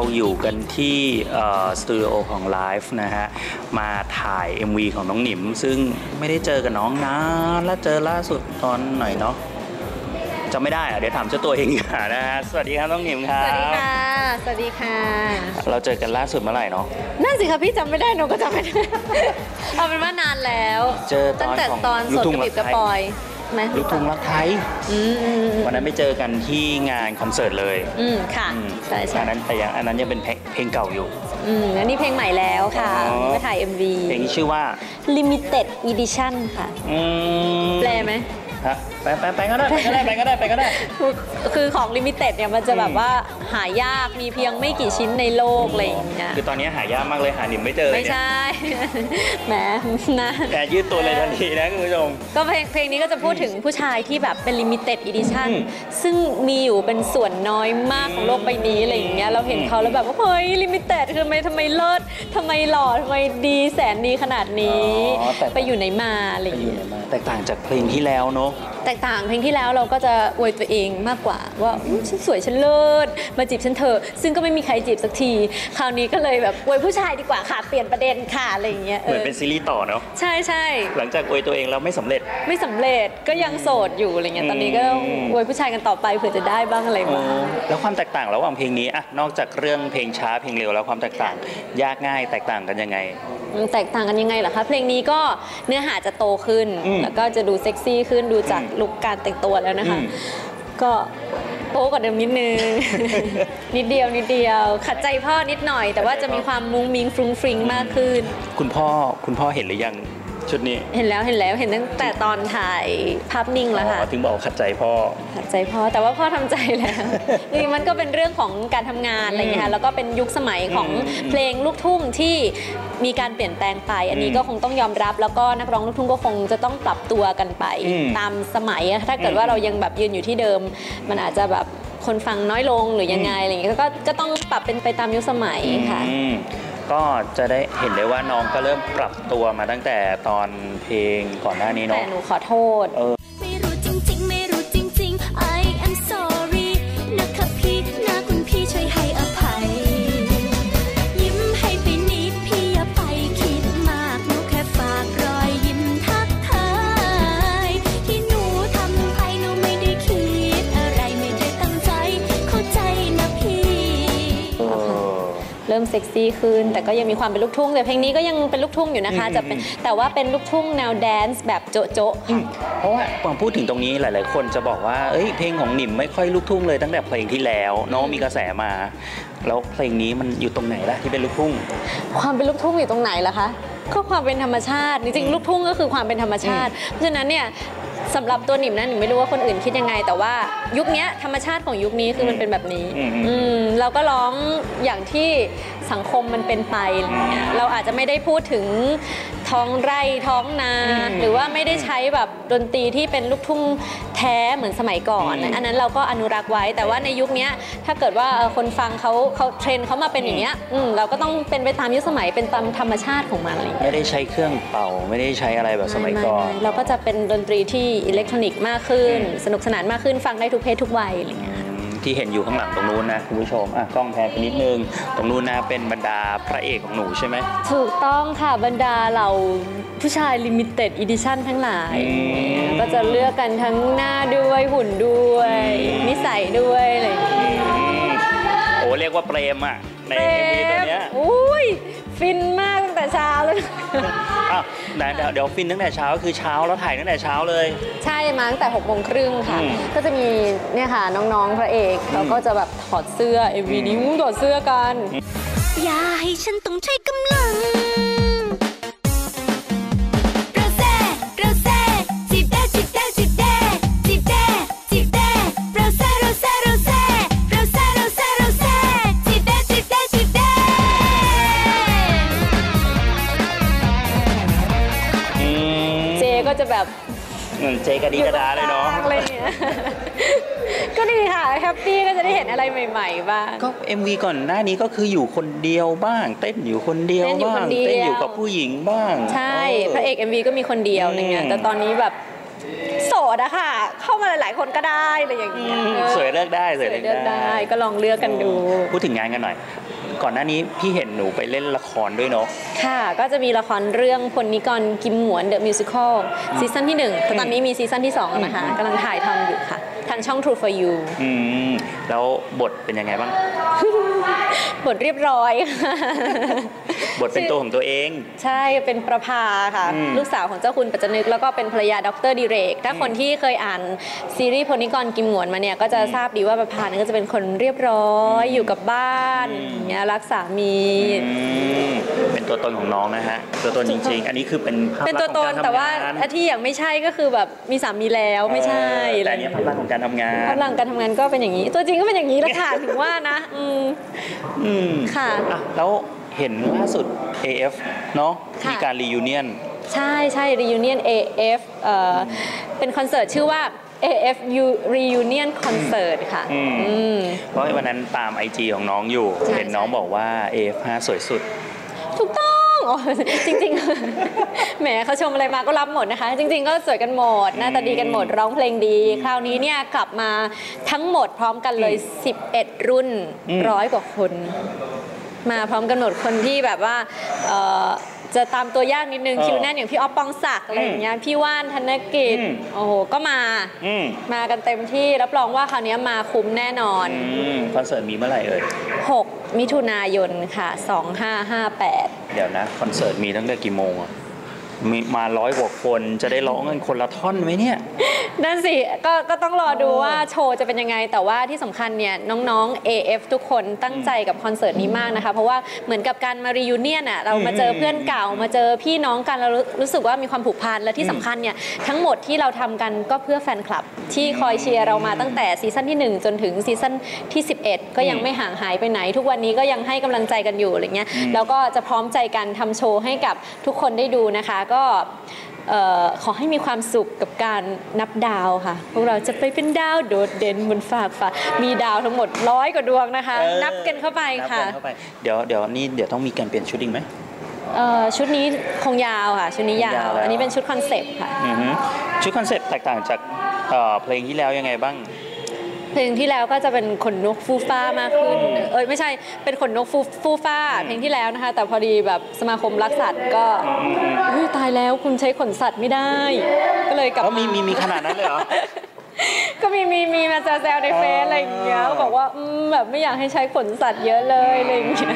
อนนี้เราอยู่กันที่สตูดิโอของ Live นะฮะ มาถ่าย MV ของน้องหนิม ซึ่งไม่ได้เจอกับน้องนานแล้วเจอล่าสุดตอนไหนเนาะจำไม่ได้อะเดี๋ยวถามเจ้าตัวเองดีกว่านะฮะ สวัสดีครับน้องหนิมครัสบวัสดีค่ะ สวัสดีค่ะ เราเจอกันล่าสุดเมื่อไหร่เนาะ นั่นสิคะพี่จำไม่ได้หนูก็จำไม่ได้ เอาเป็นว่านานแล้ว เจอตอนตั้งแต่ของตอนลูสกดทุ่งกระปิบกระรักไทยปอยไหมลูกทุ่งรักไทยอืมอืมอืม วันนั้นไปเจอกันที่งานคอนเสิร์ตเลยอืมค่ะอืมใช่ใช่อันนั้นแต่ยังอันนั้นยังเป็นเพลงเพลงเก่าอยู่อืมอันนี้เพลงใหม่แล้วค่ะอ๋อมาถ่าย MV เพลงนี้ชื่อว่า Limited Edition ค่ะอืมแปลไหม ฮะไปไปไปก็ได้ไปก็ได้ไปก็ได้ไปก็ได้ คือคือของ Limited เนี่ยมันจะแบบว่าหายากมีเพียงไม่กี่ชิ้นในโลกอะไรอย่างเงี้ยคือตอนนี้หายากมากเลยหาหนิมไม่เจอไม่เนี่ยใช่แหมนะแต่ยืดตัวเลยทันทีนะคุณผู้ชมก็เพลงเพลงนี้ก็จะพูดถึงผู้ชายที่แบบเป็น limited edition อืมซึ่งมีอยู่เป็นส่วนน้อยมากของโลกใบนี้อะไรอย่างเงี้ยเราเห็นเขาแล้วแบบว่าเฮ้ย limited คือทำไมทำไมเลิศทำไมหล่อทำไมดีแสนดีขนาดนี้อ๋อแต่ไปอยู่ไหนมาอะไรอไปย่างอยู่เงี้ยไหนมาแตกต่างจากเพลงที่แล้วเนอะแตกต่างเพลงที่แล้วเราก็จะอวยตัวเองมากกว่าว่าอุ๊ยฉันสวยฉันเลิศมาจีบฉันเถอะซึ่งก็ไม่มีใครจีบสักที คราวนี้ก็เลยแบบอวยผู้ชายดีกว่าค่ะเปลี่ยนประเด็นค่ะอะไรอย่างเงี้ยเหมือนเป็นซีรีส์ต่อเนาะใช่ใช่หลังจากอวยตัวเองแล้วไม่สำเร็จไม่สำเร็จก็ยังโสดอยู่อะไรเงี้ยตอนนี้ก็ต้องอืมอวยผู้ชายกันต่อไปเผื่อจะได้บ้างอะไรโอ้บ้างแล้วความแตกต่างระหว่างเพลงนี้อะนอกจากเรื่องเพลงช้าเพลงเร็วแล้วความแตกต่าง ยากง่ายแตกต่างกันยังไงมันแตกต่างกันยังไงเหรอคะเพลงนี้ก็เนื้อหาจะโตขึ้นอืมแล้วก็จะดูเซ็กซี่ขึ้นดูจากอืมลุคการแต่งตัวแล้วนะคะอืมก็โป๊กว่าเดิมนิดนึง นิดเดียวนิดเดียว ขัดใจพ่อนิดหน่อย แต่ว่าจะมีความมุ้งมิงฟรุงฟริงมากขึ้น คุณพ่อคุณพ่อเห็นหรือยัง ชุดนี้ เห็นแล้วเห็นแล้วเห็นตั้งแต่ตอนถ่ายภาพนิ่งแล้วค่ะอ๋อถึงบอกขัดใจพ่อขัดใจพ่อแต่ว่าพ่อทำใจแล้วจริงๆมันก็เป็นเรื่องของการทำงานอะไรอย่างเงี้ยค่ะแล้วก็เป็นยุคสมัยของอืมเพลงลูกทุ่งที่มีการเปลี่ยนแปลงไป อันนี้อืมก็คงต้องยอมรับ แล้วก็นักร้องลูกทุ่งก็คงจะต้องปรับตัวกันไปอืมตามสมัยอะถ้าเกิดว่าเรายังแบบยืนอยู่ที่เดิม มันอาจจะแบบคนฟังน้อยลงหรือยังไงอะไรอย่างเงี้ยก็ก็ต้องปรับเป็นไปตามยุคสมัยค่ะอืม ก็จะได้เห็นได้ว่าน้องก็เริ่มปรับตัวมาตั้งแต่ตอนเพลงก่อนหน้านี้แต่เนาะ หนูขอโทษ เออ เริ่มเซ็กซี่ขึ้น แต่ก็ยังมีความเป็นลูกทุ่งแต่เพลงนี้ก็ยังเป็นลูกทุ่งอยู่นะคะอืมจะเป็นแต่ว่าเป็นลูกทุ่งแนวแดนซ์แบบโจ๊ะโจ๊ะๆค่ะเพราะว่าพอพูดถึงตรงนี้หลาย ๆ คนจะบอกว่าเอ้ยเพลงของหนิมไม่ค่อยลูกทุ่งเลยตั้งแต่เพลงที่แล้วเน้องมีกระแสมา แล้วเพลงนี้มันอยู่ตรงไหนล่ะที่เป็นลูกทุ่ง ความเป็นลูกทุ่งอยู่ตรงไหนล่ะคะก็ความเป็นธรรมชาติจริงๆลูกทุ่งก็คือความเป็นธรรมชาติ เพราะฉะนั้นเนี่ย สำหรับตัวหนิมนะหนิมไม่รู้ว่าคนอื่นคิดยังไง แต่ว่ายุคเนี้ยธรรมชาติของยุคนี้คือมันเป็นแบบนี้ อืมอืมอืมเราก็ร้องอย่างที่ สังคมมันเป็นไปอะไรเงี้ยเราอาจจะไม่ได้พูดถึงท้องไร่ท้องนาอืมหรือว่าไม่ได้ใช้แบบดนตรีที่เป็นลูกทุ่งแท้เหมือนสมัยก่อนอืมอันนั้นเราก็อนุรักษ์ไว้ แต่ว่าในยุคเนี้ยถ้าเกิดว่าเอ่อคนฟังเขาเขาเทรนด์เขามาเป็นอย่างเงี้ยอืมเราก็ต้องเป็นไปตามยุคสมัยเป็นตามธรรมชาติของมันอะไรอย่างเงี้ยไม่ได้ใช้เครื่องเป่าไม่ได้ใช้อะไรแบบสมัยก่อนไไไเราก็จะเป็นดนตรีที่อิเล็กทรอนิกส์มากขึ้น สนุกสนานมากขึ้นฟังได้ทุกเพศทุกวัยอะไรเงี้ยอืม ที่เห็นอยู่ข้างหลังตรงนู้นนะคุณผู้ชมอะกล้องแพนไปนิดนึง ตรงนู้นนะเป็นบรรดาพระเอกของหนูใช่ไหมถูกต้องค่ะบรรดาเราผู้ชายลิมิเต็ดอีดิชั่นทั้งหลายอืมก็จะเลือกกันทั้งหน้าด้วยหุ่นด้วย นิสัยด้วยอะไรอย่างเงี้ยอืมโอ้เรียกว่าเปรมอะในเอ็มวีตัวเนี้ยอุ้ย ฟินมากตั้งแต่เช้าเลย อ้าวไหนเดี๋ยวเดี๋ยวฟินตั้งแต่เช้าก็คือเช้าแล้วถ่ายตั้งแต่เช้าเลย ใช่มาตั้งแต่6กโมงครึ่งค่ะ อืมก็จะมีเนี่ยค่ะน้องๆพระเอกเราก็จะแบบถอดเสื้อเอวีนี้อู้ถอดเสื้อกัน อย่าให้ฉันต้องใช้กำลัง เหมือนเจกระดีกระดาเลยเนาะอยู่ตรงกลางอะไรอย่างเงี้ยก็ดีค่ะแฮปปี้ก็จะได้เห็นอะไรใหม่ ๆ บ้าง ก็ MV ก่อนหน้านี้ก็คืออยู่คนเดียวบ้าง เต้นอยู่คนเดียวเต้นอยู่บ้างคนเดียวเต้นอยู่กับผู้หญิงบ้าง ใช่พระเอก MV ก็มีคนเดียวอะไรเงี้ยอืมแต่ตอนนี้แบบโสดอะค่ะ เข้ามาหลาย ๆ คนก็ได้อะไรอย่างอืเงี้ยมเออสวยเลือกได้สสววยยเลือกเลือกได้ได้ ก็ลองเลือกกันดู พูดถึงงานกันหน่อย ก่อนหน้านี้พี่เห็นหนูไปเล่นละครด้วยเนาะค่ะ ก็จะมีละครเรื่องพลนิกรกิมหมวนเดอะมิวสิคลซีซั่นที่1แต่ตอนนี้มีซีซั่นที่2นะคะกำลังถ่ายทำอยู่ค่ะ ทางช่อง True for You อืมแล้วบทเป็นยังไงบ้าง บทเรียบร้อยค่ะบทเป็นตัวของตัวเอง ใช่เป็นประภาค่ะ อืมลูกสาวของเจ้าคุณปัจจนึก แล้วก็เป็นภรรยาดรดิเรก ถ้าคนที่เคยอ่านซีรีส์พลนิกรกิมหมวนมาเนี่ย ก็จะทราบดีว่าประภาเนี่ยก็จะเป็นคนเรียบร้อยอยู่กับบ้านอย่างเงี้ยรักสามี อืมเป็นตัวตนของน้องนะฮะ ตัวตนจริง ๆ อันนี้คือเป็นภาพเป็นลัตักวษณ์ตของนการแต่ทำว่างานอันที่อย่างไม่ใช่ก็คือแบบมีสามีแล้วไม่ใช่เอออะไรแต่อันนี้ภาพลักษณ์ของการทำงานกำลังการทำงานก็เป็นอย่างนี้ ตัวจริงก็เป็นอย่างนี้แหละค่ะถึงว่านะ อืมอืมค่ะอะแล้วเห็นล่าสุด AF เนาะค่ะมีการรียูเนียนใช่ใช่ reunion AF เอ่ออเป็นคอนเสิร์ตชื่อว่า AF reunion concert ค่ะอืมอืมเพราะวันนั้นตาม IG ของน้องอยู่ใช่เห็นน้องบอกว่า AF5 สวยสุด ถูกต้อง อ๋อจริงๆแหมเขาชมอะไรมาก็รับหมดนะคะ จริง ๆ ก็สวยกันหมดหน้าตาดีกันหมดร้องเพลงดี คราวนี้เนี่ยกลับมาทั้งหมดพร้อมกันเลย 11 รุ่นอืมร้อยกว่าคน มาพร้อมกันหมดคนที่แบบว่าเอ่อจะตามตัวยากนิดนึงเออคิวแน่นอย่างพี่ออฟปองศักดิ์อะไรอย่างเงี้ยพี่ว่านธนกิจอืมโอ้โหก็มาอืมมากันเต็มที่รับรองว่าคราวนี้มาคุ้มแน่นอนอืมคอนเสิร์ตมีเมื่อไหร่เอ่ย6 มิถุนายนค่ะ 2558 เดี๋ยวนะ คอนเสิร์ตมีตั้งแต่กี่โมงอะ มีมาร้อยกว่าคนจะได้ร้องกันคนละท่อนไหมเนี่ยนั่นสิก็ก็ต้องรอดูว่าโชว์จะเป็นยังไง แต่ว่าที่สำคัญเนี่ยน้องๆ AF ทุกคนตั้งใจกับคอนเสิร์ตนี้มากนะคะ เพราะว่าเหมือนกับการมารียูเนียนอะเรามาเจอเพื่อนเก่ามาเจอพี่น้องกันเรารู้รู้สึกว่ามีความผูกพันและที่สำคัญเนี่ยทั้งหมดที่เราทำกันก็เพื่อแฟนคลับ ที่คอยเชียร์เรามาตั้งแต่ซีซั่นที่ 1 จนถึงซีซั่นที่ 11 ก็ยังไม่ห่างหายไปไหน ทุกวันนี้ก็ยังให้กำลังใจกันอยู่อะไรเงี้ยแล้วก็จะพร้อมใจกันทำโชว์ให้กับทุกคนได้ดูนะคะก็เอ่อขอให้มีความสุขกับการนับดาวค่ะ พวกเราจะไปเป็นดาวโดดเด่นบนฟากฟ้ามีดาวทั้งหมดร้อยกว่าดวงนะคะเออนับกันเข้าไปนับค่ะกันเข้าไปเดี๋ยวเดี๋ยวนี่เดี๋ยวต้องมีการเปลี่ยนชุดอีกไหมเอ่อชุดนี้คงยาวค่ะ ชุดนี้ยายาววแล้วอันนี้เป็นชุดคอนเซปต์ค่ะอือฮึชุดคอนเซ็ปต์แตกต่างจากเอ่อเพลงที่แล้วยังไงบ้าง เพลงที่แล้วก็จะเป็นขนนกฟูฟ้ามากขึ้น เอ้ยไม่ใช่เป็นขนนกฟูฟูฟ้า เพลงที่แล้วนะคะ แต่พอดีแบบสมาคมรักสัตว์ก็อุ๊ยตายแล้วคุณใช้ขนสัตว์ไม่ได้ ก็เลยกลับแล้วมีมีมีขนาดนั้นเลยเหรอ ก็มีมีมีมาแซวๆในเฟซอะไรอย่างเงี้ยอ๋อบอกว่าอืมแบบไม่อยากให้ใช้ขนสัตว์เยอะเลยอะไรอย่างเงี้ย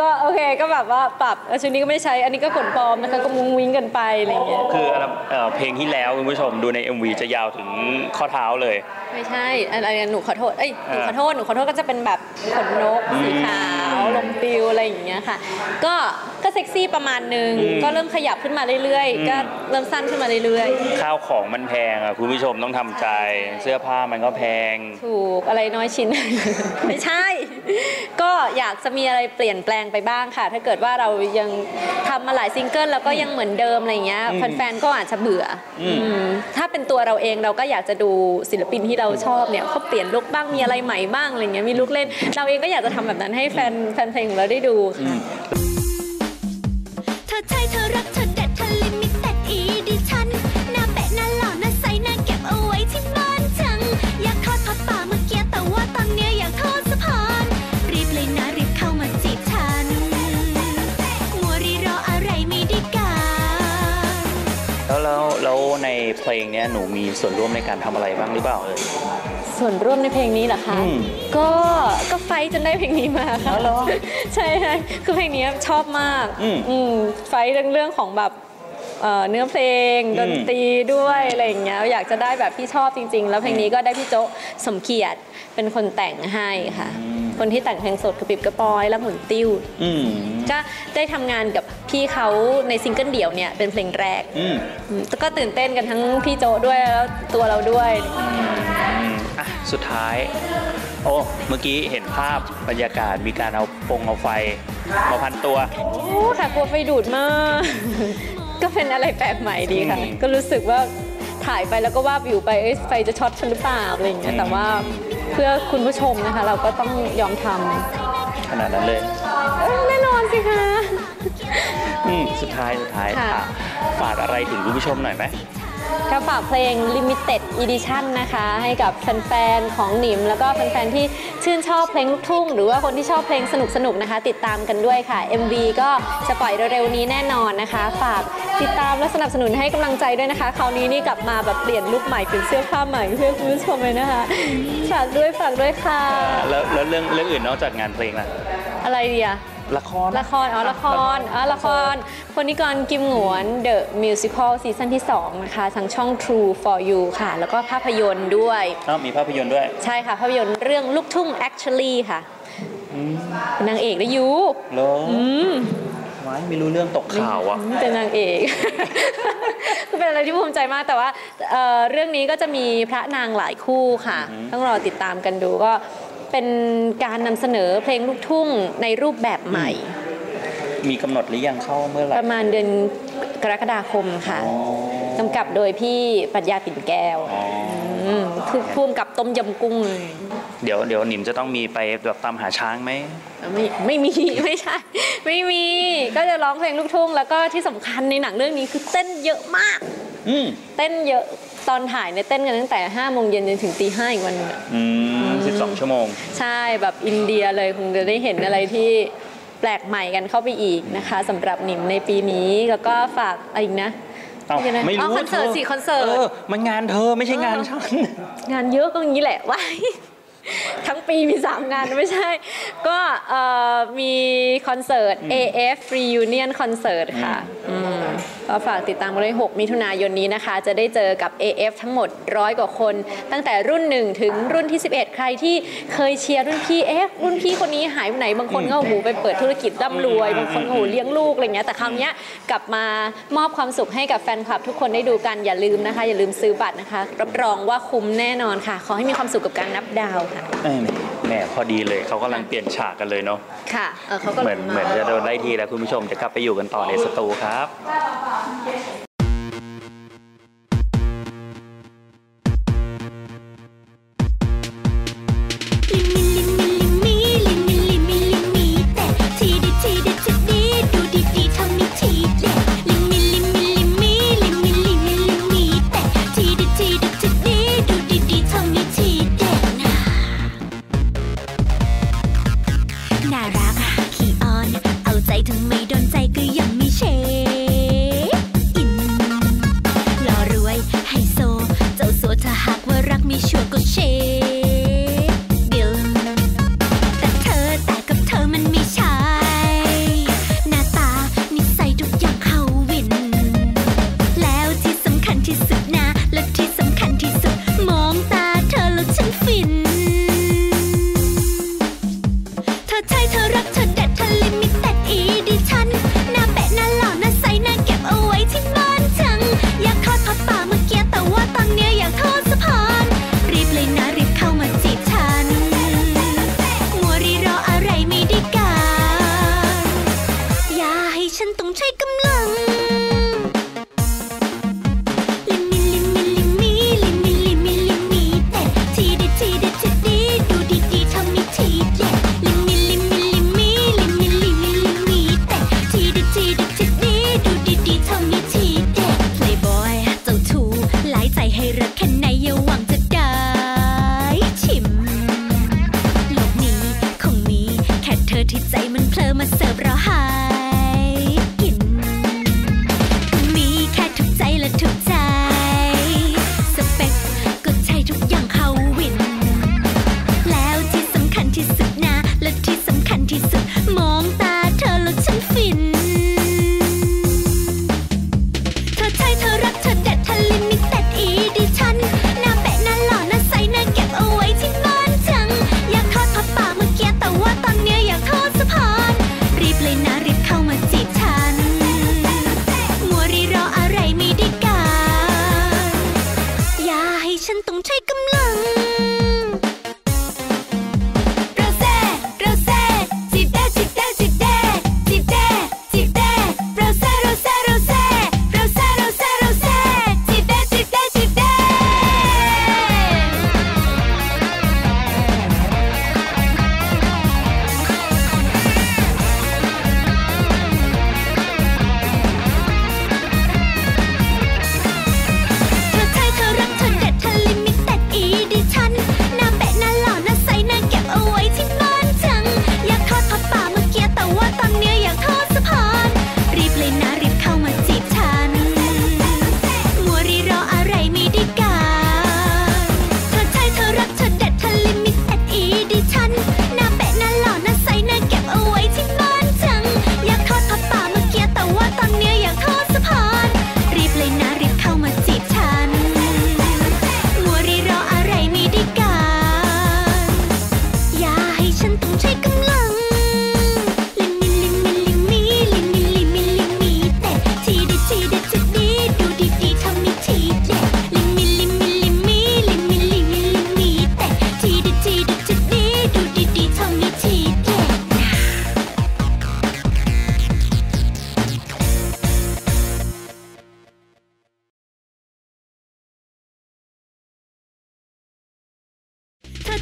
ก็โอเคก็แบบว่าปรับเออชุดนี้ก็ไม่ได้ใช้อันนี้ก็ขนปลอมนะคะก็มุ้งวิ้งกันไปอะไรอย่างเงี้ยคืออันดับเอ่อเพลงที่แล้วคุณผู้ชมดูใน MV จะยาวถึงข้อเท้าเลย ไม่ใช่อะไรหนูขอโทษเอ้ยหนูอ่าขอโทษหนูขอโทษก็จะเป็นแบบขนนกสีขาวลมปิวอะไรอย่างเงี้ยค่ะ ก็ก็เซ็กซี่ประมาณนึงอืมก็เริ่มขยับขึ้นมาเรื่อยอืม ๆ ก็เริ่มสั้นขึ้นมาเรื่อยข้าวของมันแพงอะคุณผู้ชมต้องทำใจ เสื้อผ้ามันก็แพง ๆ ถูกอะไรน้อยชิ้น ไม่ใช่ ก็อยากจะมีอะไรเปลี่ยนแปลงไปบ้างค่ะ ถ้าเกิดว่าเรายังทำมาหลายซิงเกิลแล้วก็ยังเหมือนเดิมอะไรอย่างเงี้ยอืมแฟนๆก็อาจจะเบื่ออม อืมถ้าเป็นตัวเราเองเราก็อยากจะดูศิลปินที่เราชอบเนี่ยเขาเปลี่ยนลุคบ้างมีอะไรใหม่บ้างอะไรเงี้ยมีลุคเล่น เราเองก็อยากจะทำแบบนั้นให้แฟนแฟนเพลงของเราได้ดูค่ะเธ อใช่เธอรักเธอเด็ดเธอลิมิเต็ดอีดิชั่นหน้าเป๊ะหน้าหล่อหน้าใสหน้าเก็บเอาไว้ที่บ้านจัง อยากทอดผ้าป่าเมื่อกี้แต่ว่าตอนเนี้ยอยากทอดสะพาน รีบเลยนะรีบเข้ามาจีบฉัน มัวรีรออะไรไม่ได้การ แล้วแล้วแล้วในเพลงเนี้ยหนูมีส่วนร่วมในการทำอะไรบ้างหรือเปล่าเอ่ย ส่วนร่วมในเพลงนี้เหรอคะอืมก็ก็ไฟท์จนได้เพลงนี้มาค่ะอ๋อเหรอใช่ใช่คือเพลงนี้ชอบมากอืมอืมไฟท์เรื่องเรื่องของแบบเอ่อเนื้อเพลงอืมดนตรีด้วยอะไรอย่างเงี้ยอยากจะได้แบบที่ชอบจริง ๆ แล้วเพลงนี้ก็ได้พี่โจะสมเกียรติเป็นคนแต่งให้ค่ะ คนที่แต่งเพลงสดคือปิบกระปอยและหมุนติ้วอืมก็ได้ทำงานกับพี่เขาในซิงเกิลเดี่ยวเนี่ยเป็นเพลงแรกอืมอืมก็ตื่นเต้นกันทั้งพี่โจด้วยแล้วตัวเราด้วย อะสุดท้าย โอ้เมื่อกี้เห็นภาพบรรยากาศมีการเอาปงเอาไฟมาพันตัว โอ้ค่ะกลัวไฟดูดมาก ก็เป็นอะไรแปลกใหม่ดีค่ะ อืมก็รู้สึกว่าถ่ายไปแล้วก็ว่าบอยู่ไปเอ้ยไฟจะช็อตฉันหรือเปล่าอะไรอย่างเงี้ยอืมแต่ว่า เพื่อคุณผู้ชมนะคะ เราก็ต้องยอมทขนาดนั้นเลยำเอ้ยแน่นอนสิคะ อืมสุดท้ายสุดท้ายค่ะอะฝากอะไรถึงคุณผู้ชมหน่อยไหม ก็ฝากเพลง Limited Edition นะคะ ให้กับแฟนๆของหนิม แล้วก็แฟนๆที่ชื่นชอบเพลงลูกทุ่ง หรือว่าคนที่ชอบเพลงสนุกๆนะคะ ติดตามกันด้วยค่ะ MV ก็จะปล่อยเร็วๆนี้แน่นอนนะคะ ฝากติดตามและสนับสนุนให้กำลังใจด้วยนะคะ คราวนี้นี่กลับมาแบบเปลี่ยนลุคใหม่เปลี่ยนเสื้อผ้าใหม่เพื่อคุณผู้ชมเลยนะคะ ฝากด้วยฝากด้วยค่ะ แล้วแล้วเรื่องเรื่องอื่นนอกจากงานเพลงล่ะ อะไรดีอะ ละคร ละคร อ๋อ ละคร อ๋อ ละครคนนิกรกิมหงวน The Musical ซีซั่นที่ 2 นะคะ ทางช่อง True for You ค่ะ แล้วก็ภาพยนตร์ด้วยอ้าวมีภาพยนตร์ด้วย ใช่ค่ะ ภาพยนตร์เรื่องลูกทุ่ง Actually ค่ะเป็นนางเอกได้ยูเหรออไว้ไม่รู้เรื่องตกข่าวอะเป็นนางเอกก็เป็นอะไรที่ภูมิใจมากแต่ว่าเอ่อเรื่องนี้ก็จะมีพระนางหลายคู่ค่ะอือฮึต้องรอติดตามกันดูก็ เป็นการนำเสนอเพลงลูกทุ่งในรูปแบบใหม่ มีกำหนดหรือยังเข้าเมื่อไหร่ประมาณเดือนกรกฎาคมค่ะอ๋อกำกับโดยพี่ปรัญญาปิ่นแก้วอ๋ออืมคือภูมิกับต้มยำกุ้งเลยเดี๋ยวเดี๋ยวหนิมจะต้องมีไปแบบตามหาช้างไหมไม่ไม่มีไม่ใช่ ไม่มีก็จะร้องเพลงลูกทุ่งแล้วก็ที่สำคัญในหนังเรื่องนี้คือเต้นเยอะมากอืม เต้นเยอะตอนถ่ายเนี่ยเต้นกันตั้งแต่5โมงเย็นจนถึงตีห้าอีกวันหนึงอะอืมสิบสองชั่วโมง ใช่แบบอินเดียเลยคงจะได้เห็นอะไรที่แปลกใหม่กันเข้าไปอีกนะคะสำหรับหนิมในปีนี้แล้วก็ฝากอะไรอีกนะเอ้าเดี๋ยวนะไม่อ๋รู้อคอนเสิร์ตธสิคอนเสิร์ต เออ มันงานเธอไม่ใช่งานฉัน งานเยอะก็อย่างนี้แหละว้าย ทั้งปีมี 3 งานไม่ใช่ ก็เอ่อมีคอนเสิร์ต AF Reunion Concert ค่ะอืมก็ฝากติดตามกันเลย6มิถุนายนนี้นะคะ จะได้เจอกับ AF ทั้งหมดร้อยกว่าคน ตั้งแต่รุ่น 1 ถึงรุ่นที่ 11 ใครที่เคยเชียร์รุ่นพี่เอ๊ะรุ่นพี่คนนี้หายไปไหน บางคนก็โอ้โหไปเปิดธุรกิจร่ำรวย บางคนก็โอ้โหเลี้ยงลูกอะไรเงี้ยแต่คราวเนี้ยกลับมามอบความสุขให้กับแฟนคลับ ทุกคนได้ดูกันอย่าลืมนะคะ อย่าลืมซื้อบัตรนะคะ รับรองว่าคุ้มแน่นอนค่ะ ขอให้มีความสุขกับการนับดาวค่ะเอ้ยแหมพอดีเลยเขากำลังเปลี่ยนฉากกันเลยเนาะค่ะเออเขาก็เหมือนลงาเหมือนจะโดนได้ทีแล้วคุณผู้ชมจะกลับไปอยู่กันต่อในสตูครับ ฉันต้องใช้กำลัง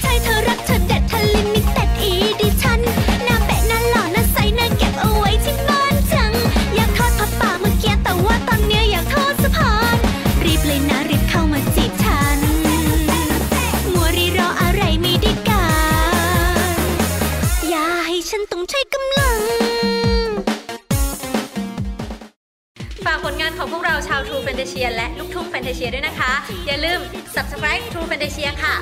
ใช่เธอรักเธอเด็เธอลิมิเต็อีดิชันหน้าแปะหน้าหล่อหน้าใสหน้าเก็บเอาไว้ที่บ้านจัง อยากทอดผ้าป่าเมื่อกี้แต่ว่าตอนเนี้อยากทอดสะพาน รีบเลยนะรีบเข้ามาจีบฉัน มัวรีรออะไรม่ด้การย่าให้ฉันต้องใช้กำลัง ฝากผลงานของพวกเราชาว True Fantasia และลูกทุ่ง Fantasia ด้วยนะคะ อย่าลืม subscribe True Fantasia ค่ะ